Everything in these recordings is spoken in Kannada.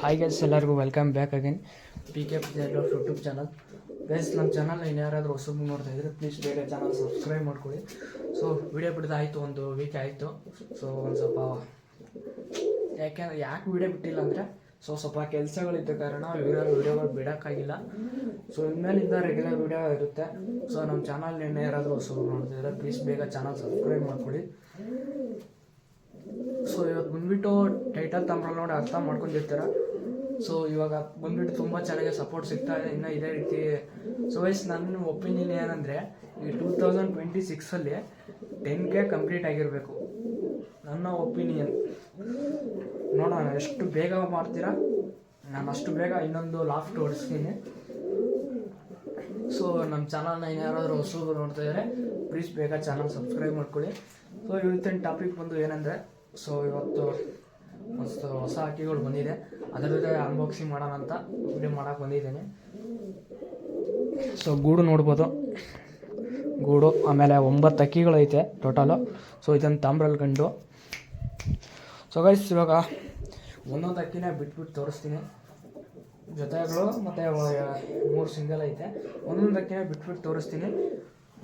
ಹಾಯ್ ಗೈಸ್ ಎಲ್ಲರಿಗೂ welcome back again P K YouTube channel guys ನಮ್ಮ ಚಾನಲ್ ಇನ್ನು ಯಾರಾದರೂ ಹೊಸಬ್ ನೋಡ್ತಾ ಇದ್ರೆ ಪ್ಲೀಸ್ ಬೇಗ ಚಾನಲ್ ಸಬ್ಸ್ಕ್ರೈಬ್ ಮಾಡ್ಕೊಳ್ಳಿ. ಸೊ ವಿಡಿಯೋ ಬಿಡೋದಾಯಿತು ಒಂದು ವೀಕ್ ಆಯಿತು. ಸೊ ಒಂದು ಸ್ವಲ್ಪ ಯಾಕೆಂದ್ರೆ ಯಾಕೆ ವಿಡಿಯೋ ಬಿಟ್ಟಿಲ್ಲ ಅಂದರೆ ಸೊ ಸ್ವಲ್ಪ ಕೆಲಸಗಳಿದ್ದ ಕಾರಣ ವಿಡಿಯೋ ವೀಡಿಯೋಗಳು ಬಿಡೋಕ್ಕಾಗಿಲ್ಲ. ಸೊ ಇನ್ಮೇಲಿಂದ ರೆಗ್ಯುಲರ್ ವಿಡಿಯೋ ಇರುತ್ತೆ. ಸೊ ನಮ್ಮ ಚಾನಲ್ ಇನ್ನು ಯಾರಾದರೂ ಹೊಸಬ್ ನೋಡ್ತಿದ್ರೆ ಪ್ಲೀಸ್ ಬೇಗ ಚಾನಲ್ ಸಬ್ಸ್ಕ್ರೈಬ್ ಮಾಡ್ಕೊಳ್ಳಿ. ಸೊ ಇವತ್ತು ಬಂದ್ಬಿಟ್ಟು ಟೈಟಲ್ ತಮ್ಮಲ್ಲಿ ನೋಡಿ ಅರ್ಥ ಮಾಡ್ಕೊಂಡಿರ್ತೀರ? ಸೊ ಇವಾಗ ಬಂದ್ಬಿಟ್ಟು ತುಂಬ ಚೆನ್ನಾಗಿ ಸಪೋರ್ಟ್ ಸಿಗ್ತಾ ಇದೆ, ಇನ್ನು ಇದೇ ರೀತಿ. ಸೊ ವೈಸ್ ನನ್ನ ಒಪಿನಿಯನ್ ಏನಂದರೆ, ಈ ಟೂ ತೌಸಂಡ್ ಟ್ವೆಂಟಿ ಸಿಕ್ಸಲ್ಲಿ ಟೆನ್ ಕೆ ಕಂಪ್ಲೀಟ್ ಆಗಿರಬೇಕು. ನನ್ನ ಒಪಿನಿಯನ್ ನೋಡೋಣ, ಎಷ್ಟು ಬೇಗ ಮಾಡ್ತೀರಾ? ನಾನು ಅಷ್ಟು ಬೇಗ ಇನ್ನೊಂದು ಲಾಫ್ಟ್ ಓಡಿಸ್ತೀನಿ. ಸೊ ನಮ್ಮ ಚಾನಲ್ನ ಯಾರಾದರೂ ಹೊಸಬ್ರು ನೋಡ್ತಾ ಇದ್ದಾರೆ ಪ್ಲೀಸ್ ಬೇಗ ಚಾನಲ್ ಸಬ್ಸ್ಕ್ರೈಬ್ ಮಾಡ್ಕೊಳ್ಳಿ. ಸೊ ಇವತ್ತಿನ ಟಾಪಿಕ್ ಬಂದು ಏನಂದರೆ ಸೊ ಇವತ್ತು ಒಂದು ಹೊಸ ಅಕ್ಕಿಗಳು ಬಂದಿದೆ. ಅದರ ಜೊತೆ ಅನ್ಬಾಕ್ಸಿಂಗ್ ಮಾಡೋಣ ಅಂತ ವಿಡಿಯೋ ಮಾಡೋಕೆ ಬಂದಿದ್ದೀನಿ. ಸೊ ಗೂಡು ನೋಡ್ಬೋದು. ಗೂಡು, ಆಮೇಲೆ ಒಂಬತ್ತು ಅಕ್ಕಿಗಳೈತೆ ಟೋಟಲು ಸೊ ಇದನ್ನು ತಾಮ್ರಲ್ಲಿ ಗಂಡು. ಸೊ ಗೈಸ್ ಇವಾಗ ಒಂದೊಂದು ಅಕ್ಕಿನೇ ಬಿಟ್ಬಿಟ್ಟು ತೋರಿಸ್ತೀನಿ. ಜೊತೆಗಳು ಮತ್ತು ಮೂರು ಸಿಂಗಲ್ ಐತೆ. ಒಂದೊಂದು ಅಕ್ಕಿನ ಬಿಟ್ಬಿಟ್ಟು ತೋರಿಸ್ತೀನಿ.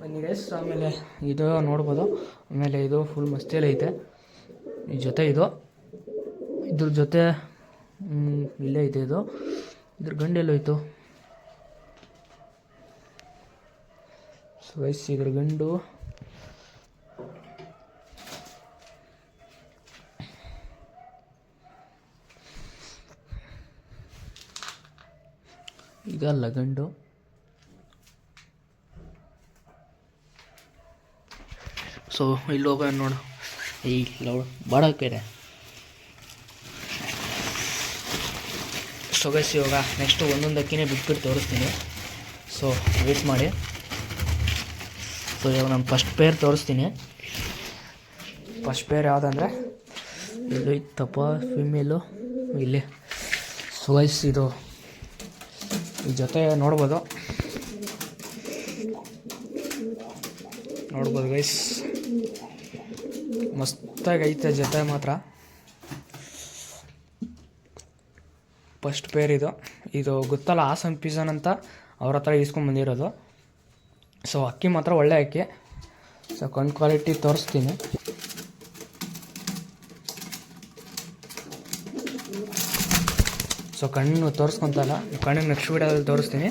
ಬನ್ನಿ ಗೈಸ್ ಆಮೇಲೆ ಇದು ನೋಡ್ಬೋದು. ಆಮೇಲೆ ಇದು ಫುಲ್ ಮಸ್ತಿಯಲ್ಲಿ ಐತೆ ಈ ಜೊತೆ ಇದು. ಇದ್ರ ಜೊತೆ ಇಲ್ಲೇ ಇದೆ ಇದು. ಇದ್ರ ಗಂಡೆಲ್ಲೋಯ್ತು ಸೊ ಗೈಸ್ ಇದ್ರ ಗಂಡು. ಇದಲ್ಲ ಗಂಡು. ಸೊ ಇಲ್ಲಿ ಈ ಲವ್ ಬಾಡಕ್ಕಿದೆ ಸೊ ಗೈಸ್ ಇವಾಗ ನೆಕ್ಸ್ಟು ಒಂದೊಂದಕ್ಕಿನೇ ಬಿಟ್ಬಿಟ್ಟು ತೋರಿಸ್ತೀನಿ. ಸೊ ವೇಟ್ ಮಾಡಿ. ಸೊ ಇವಾಗ ನಾನು ಫಸ್ಟ್ ಪೇರ್ ತೋರಿಸ್ತೀನಿ. ಫಸ್ಟ್ ಪೇರ್ ಯಾವುದಂದ್ರೆ? ಇಲ್ಲಿ ತಪ್ಪ ಫಿಮೇಲು ಇಲ್ಲಿ. ಸೊ ಗೈಸ್ ಇದು. ಈ ಜೊತೆ ನೋಡ್ಬೋದು. ನೋಡ್ಬೋದು ಗೈಸ್ ಮಸ್ತಾಗಿ ಐತೆ ಜೊತೆ ಮಾತ್ರ. ಫಸ್ಟ್ ಪೇರ್ ಇದು. ಇದು ಗೊತ್ತಲ್ಲ ಆಸನ್ ಪಿಜನ್ ಅಂತ ಅವ್ರ ಹತ್ರ ಬಂದಿರೋದು. ಸೊ ಅಕ್ಕಿ ಮಾತ್ರ ಒಳ್ಳೆ ಅಕ್ಕಿ. ಸೊ ಕಣ್ಣು ಕ್ವಾಲಿಟಿ ತೋರಿಸ್ತೀನಿ. ಸೊ ಕಣ್ಣು ತೋರಿಸ್ಕೊಂತಲ್ಲ ಕಣ್ಣಿಗೆ ನೆಕ್ಸ್ಟ್ ವೀಡಿಯೋದಲ್ಲಿ ತೋರಿಸ್ತೀನಿ.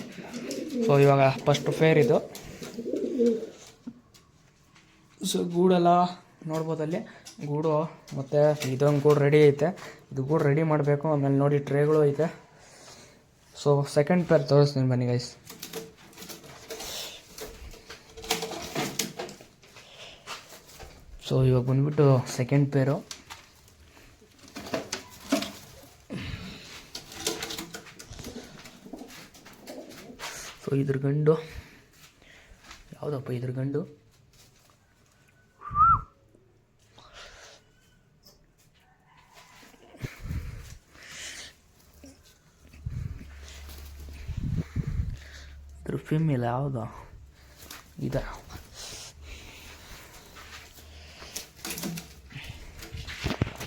ಸೊ ಇವಾಗ ಫಸ್ಟ್ ಫೇರ್ ಇದು. ಸೊ ಗೂಡೆಲ್ಲ ನೋಡ್ಬೋದಲ್ಲಿ. ಗೂಡು, ಮತ್ತು ಇದೊಂದು ಗೂಡು ರೆಡಿ ಐತೆ. ಇದು ಗೂಡು ರೆಡಿ ಮಾಡಬೇಕು. ಆಮೇಲೆ ನೋಡಿ ಟ್ರೇಗಳು ಐತೆ. ಸೊ ಸೆಕೆಂಡ್ ಪೇರ್ ತೋರಿಸ್ತೀನಿ ಬನ್ನಿ ಗೈಸ್ ಸೊ ಇವಾಗ ಬಂದ್ಬಿಟ್ಟು ಸೆಕೆಂಡ್ ಪೇರು ಸೊ ಇದ್ರ ಗಂಡು. ಯಾವುದಪ್ಪ ಇದ್ರ ಗಂಡು? ಇದ್ರ ಇಲ್ಲ ಯಾವುದು ಇದೆ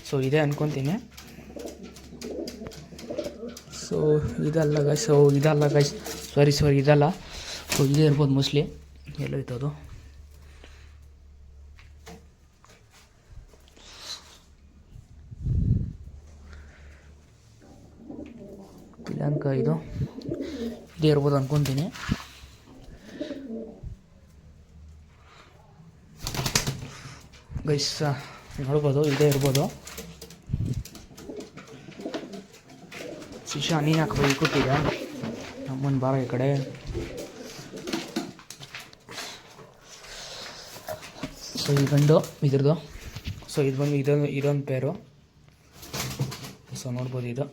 ಸೊ ಇದೆ ಅನ್ಕೊತೀನಿ ಸೊ ಇದಲ್ಲ ಗೈಸ್ ಸೊ ಇದಲ್ಲ ಗೈಸ್ ಸಾರಿ ಸಾರಿ ಇದಲ್ಲ ಸೊ ಇದೇ ಇರ್ಬೋದು ಮೋಸ್ಟ್ಲಿ ಎಲ್ಲೋಯ್ತು ಅದು ಪಿಲಾಂಕ ಇದು ಇದೇ ಇರ್ಬೋದು ಅನ್ಕೊತೀನಿ ಗೈಸ್ ನೋಡ್ಬೋದು ಇದೇ ಇರ್ಬೋದು. ಶಿಶಾ, ನೀನು ಹಾಕ್ಬೋದು ಕೊಟ್ಟಿದೆ ನಮ್ಮನ್ನು ಬಾರ ಈ ಕಡೆ. ಸೊ ಈ ಗಂಡು, ಇದ್ರದ್ದು. ಸೊ ಇದು ಬಂದು ಇದೊಂದು ಇದೊಂದು ಪೇರು ಸೊ ನೋಡ್ಬೋದು ಇದು.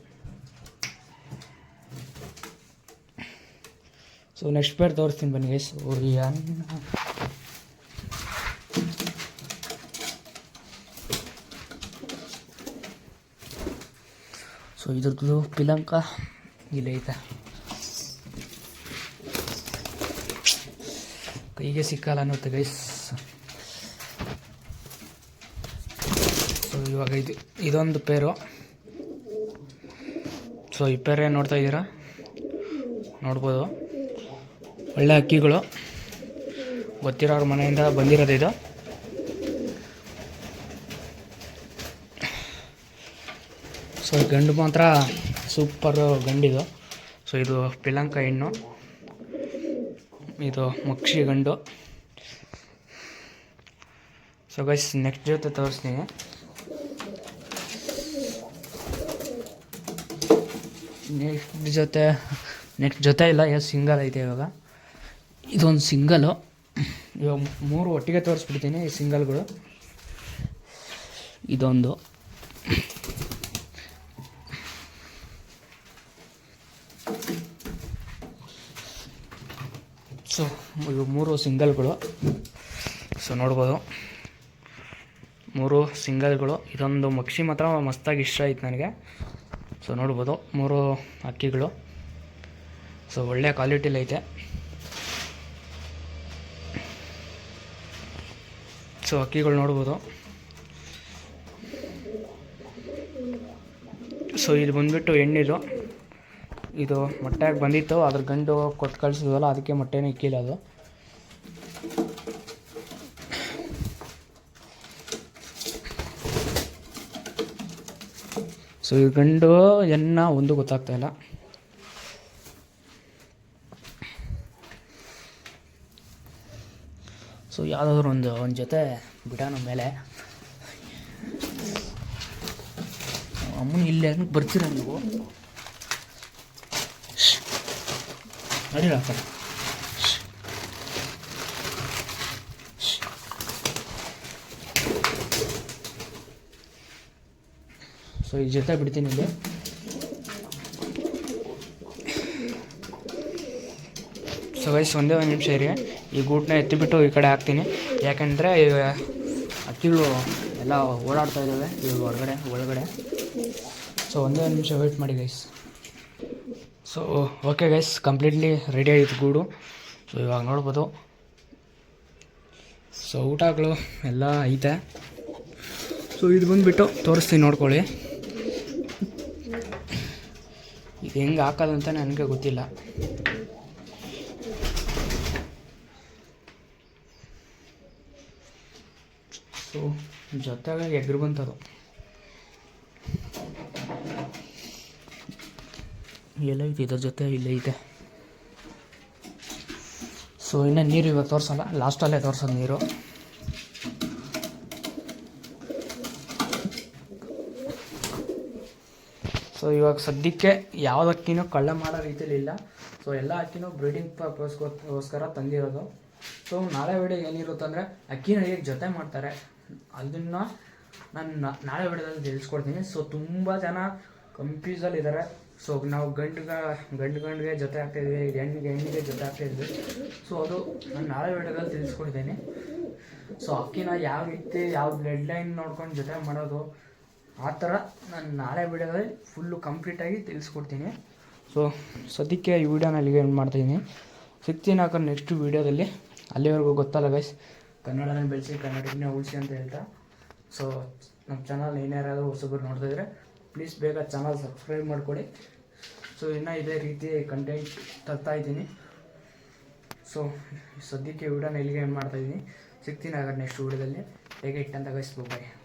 ಸೊ ನೆಕ್ಸ್ಟ್ ಪೇರ್ ತೋರಿಸ್ತೀನಿ ಬನ್ನಿ ಗೈಸ್ ಸೊ ಇದ್ರದ್ದು ಪಿಲಂಕ ಇಲ್ಲೈತೆ ಕೈಗೆ ಸಿಕ್ಕಲ್ಲ ಅನ್ನುತ್ತೆ ಗೈಸ್ ಸೊ ಇವಾಗ ಇದು, ಇದೊಂದು ಪೇರು. ಸೊ ಇಪ್ಪೇರೆ ನೋಡ್ತಾ ಇದ್ದೀರಾ? ನೋಡ್ಬೋದು. ಒಳ್ಳೆ ಅಕ್ಕಿಗಳು ಗೊತ್ತಿರೋರ ಮನೆಯಿಂದ ಬಂದಿರೋದು ಇದು. ಸೊ ಗಂಡು ಮಾತ್ರ ಸೂಪರ್ ಗಂಡಿದು ಸೊ, ಇದು ಪಿಲಂಕ ಹೆಣ್ಣು. ಇದು ಮಕ್ಷಿ ಗಂಡು. ಸೊ ಗೈಸ್ ನೆಕ್ಸ್ಟ್ ಜೊತೆ ತೋರಿಸ್ತೀನಿ. ನೆಕ್ಸ್ಟ್ ಜೊತೆ ನೆಕ್ಸ್ಟ್ ಜೊತೆ ಇಲ್ಲ ಎಸ್ ಸಿಂಗಲ್ ಐತೆ ಇವಾಗ. ಇದೊಂದು ಸಿಂಗಲು ಇವಾಗ ಮೂರು ಒಟ್ಟಿಗೆ ತೋರಿಸ್ಬಿಡ್ತೀನಿ ಈ ಸಿಂಗಲ್ಗಳು ಇದೊಂದು ಸೊ ಇವು ಮೂರು ಸಿಂಗಲ್ಗಳು. ಸೊ ನೋಡ್ಬೋದು. ಮೂರು ಸಿಂಗಲ್ಗಳು. ಇದೊಂದು ಮಕ್ಷಿ ಮಾತ್ರ ಮಸ್ತಾಗಿ ಇಷ್ಟ ಆಯ್ತು ನನಗೆ. ಸೊ ನೋಡ್ಬೋದು ಮೂರು ಅಕ್ಕಿಗಳು. ಸೊ ಒಳ್ಳೆ ಕ್ವಾಲಿಟಿಲಿ ಐತೆ. ಸೊ ಅಕ್ಕಿಗಳು ನೋಡ್ಬೋದು. ಸೊ ಇದು ಬಂದ್ಬಿಟ್ಟು ಹೆಣ್ಣಿದು ಇದು ಮೊಟ್ಟೆಗೆ ಬಂದಿತ್ತು. ಅದ್ರ ಗಂಡು ಕೊಟ್ಟು ಕಳಿಸಿದ್ವಲ್ಲ, ಅದಕ್ಕೆ ಮೊಟ್ಟೆನೇ ಇಕ್ಕಿಲ್ಲ ಅದು ಸೊ ಈ ಗಂಡು ಎನ್ನ ಒಂದು ಗೊತ್ತಾಗ್ತಾ ಇಲ್ಲ ಸೊ ಯಾವುದಾದ್ರು ಒಂದು ಒಂದು ಜೊತೆ ಬಿಡೋಣ ಮೇಲೆ ಅಮ್ಮನ ಇಲ್ಲೇ ಬರ್ತೀರ ನೀವು ನಡೀರ ಸೊ, ಈ ಜೊತೆ ಬಿಡ್ತೀನಿ ಇಲ್ಲಿ. ಸೊ ವಯಸ್ಸು ಒಂದೇ ಒಂದು ನಿಮಿಷ ಇರಿ. ಈ ಗೂಟನ್ನ ಎತ್ತಿಬಿಟ್ಟು ಈ ಕಡೆ ಹಾಕ್ತೀನಿ. ಯಾಕೆಂದರೆ ಅಕ್ಕಿಗಳು ಎಲ್ಲ ಓಡಾಡ್ತಾ ಇದ್ದಾವೆ ಇವಾಗ ಹೊರಗಡೆ, ಒಳಗಡೆ. ಸೊ ಒಂದೇ ಒಂದು ನಿಮಿಷ ವೆಯ್ಟ್ ಮಾಡಿ guys so okay guys completely ready ಆಯಿತು ಗೂಡು. ಸೊ ಇವಾಗ ನೋಡ್ಬೋದು. ಸೊ ಊಟಗಳು ಎಲ್ಲ ಐತೆ. ಸೊ ಇದು ಬಂದುಬಿಟ್ಟು ತೋರಿಸ್ತೀನಿ, ನೋಡ್ಕೊಳ್ಳಿ ಇದು ಹೆಂಗೆ ಹಾಕೋದು ಅಂತ ನನಗೆ ಗೊತ್ತಿಲ್ಲ. ಸೊ ಜೊತೆಗೆ ಎಗ್ರು ಬಂತದು. ಎಲ್ಲ ಐತೆ, ಇದ್ರ ಜೊತೆ ಇಲ್ಲೇ ಐತೆ. ಸೊ ಇನ್ನು ನೀರು ಇವಾಗ ತೋರಿಸಲ್ಲ ಲಾಸ್ಟಲ್ಲೇ ತೋರ್ಸೋದು ನೀರು. ಸೊ ಇವಾಗ ಸದ್ಯಕ್ಕೆ ಯಾವ್ದು ಅಕ್ಕಿನೂ ಕಳ್ಳ ಮಾಡೋ ರೀತಿಯಲ್ಲಿ ಇಲ್ಲ. ಸೊ ಎಲ್ಲ ಅಕ್ಕಿನೂ ಬ್ರೀಡಿಂಗ್ ಪರ್ಪಸ್ಗೋಸ್ಕರ ತಂದಿರೋದು. ಸೊ ನಾಳೆ ವಿಡಿಯೋ ಏನಿರುತ್ತೆ ಅಂದರೆ ಅಕ್ಕಿನ ಹೇಗೆ ಜೊತೆ ಮಾಡ್ತಾರೆ. ಅದನ್ನು ನಾನು ನಾಳೆ ವಿಡಿಯೋದಲ್ಲಿ ತಿಳಿಸ್ಕೊಡ್ತೀನಿ. ಸೊ ತುಂಬ ಜನ ಕನ್ಫ್ಯೂಸಲ್ಲಿ ಇದ್ದಾರೆ ಸೊ ನಾವು ಗಂಡುಗ ಗಂಡು ಗಂಡಿಗೆ ಜೊತೆ ಆಗ್ತಾಯಿದ್ವಿ ಹೆಣ್ಣಿಗೆ ಹೆಣ್ಣಿಗೆ ಜೊತೆ ಆಗ್ತಾಯಿದ್ವಿ ಸೊ ಅದು ನಾನು ನಾಳೆ ವಿಡಿಯೋದಲ್ಲಿ ತಿಳಿಸ್ಕೊಡ್ತೀನಿ. ಸೊ ಅಕ್ಕಿನ ಯಾವ ರೀತಿ, ಯಾವ ಬ್ಲಡ್ ಲೈನ್ ನೋಡ್ಕೊಂಡು ಜೊತೆ ಮಾಡೋದು ಆ ಥರ ನಾನು ನಾಳೆ ವಿಡಿಯೋದಲ್ಲಿ ಫುಲ್ಲು ಕಂಪ್ಲೀಟಾಗಿ ತಿಳಿಸ್ಕೊಡ್ತೀನಿ. ಸೊ ಸದ್ಯಕ್ಕೆ ಈ ವಿಡಿಯೋನ ಅಲ್ಲಿಗೆ ಏನು ಮಾಡ್ತಾಯಿದ್ದೀನಿ ಸಿಗ್ತೀನಿ ಹಾಕೊಂಡು ನೆಕ್ಸ್ಟ್ ವೀಡಿಯೋದಲ್ಲಿ ಅಲ್ಲಿವರೆಗೂ ಗೊತ್ತಲ್ಲ ಗೈಸ್ ಕನ್ನಡನೇ ಬೆಳೆಸಿ ಕನ್ನಡನೇ ಉಳಿಸಿ ಅಂತ ಹೇಳ್ತಾ. ಸೊ ನಮ್ಮ ಚಾನಲ್ ಏನ್ಯಾರಾದರೂ ಹೊಸಬ್ರು ನೋಡ್ತಾ ಇದ್ರೆ ಪ್ಲೀಸ್ ಬೇಗ ಚಾನಲ್ ಸಬ್ಸ್ಕ್ರೈಬ್ ಮಾಡಿಕೊಡಿ. ಸೊ ಇನ್ನೂ ಇದೇ ರೀತಿ ಕಂಟೆಂಟ್ ತರ್ತಾ ಇದ್ದೀನಿ. ಸೊ ಸದ್ಯಕ್ಕೆ ವಿಡಿಯೋನ ಇಲ್ಲಿಗೆ ಏನು ಮಾಡ್ತಾಯಿದ್ದೀನಿ ಸಿಗ್ತೀನಿ ಹಾಗಾದ್ರೆ ನೆಕ್ಸ್ಟ್ ವಿಡಿಯೋದಲ್ಲಿ ಹೇಗೆ ಇಟ್ಟಂತ ಗೈಸ್ ಬಾಯ್